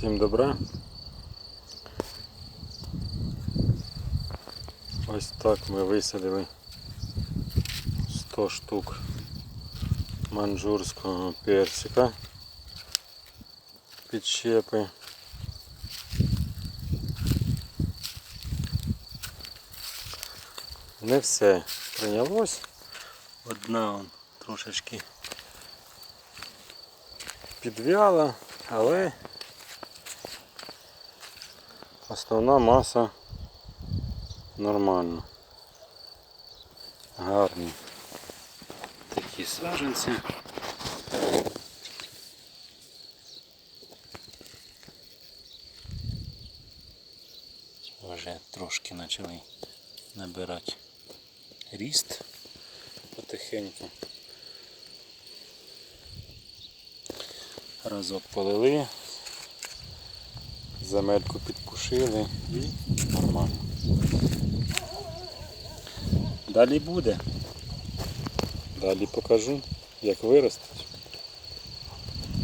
Всім добра. Ось так ми висадили 100 штук манджурського персика. Підщепи. Не все прийнялось. Одна он трошечки підвяла, але основна маса нормальна. Гарні. Такі саженці. Вже трошки почали набирати ріст потихеньку. Разок полили, земельку підпушили і нормально. Далі буде. Далі покажу, як виростуть.